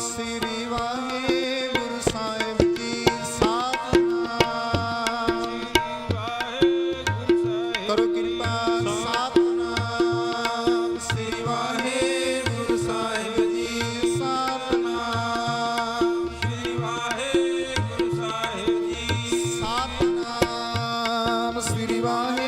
ਸ੍ਰੀ ਵਾਹਿਗੁਰੂ ਸਾਹਿਬ ਜੀ ਸਤਨਾਮ ਕਰੋ ਕਿਰਪਾ ਸਤਨਾਮ ਸ੍ਰੀ ਵਾਹਿਗੁਰੂ ਸਾਹਿਬ ਜੀ ਸਤਨਾਮ ਸ੍ਰੀ ਵਾਹਿਗੁਰੂ ਸਾਹਿਬ ਜੀ ਸਤਨਾਮ ਸ੍ਰੀ ਵਾਹਿਗੁਰੂ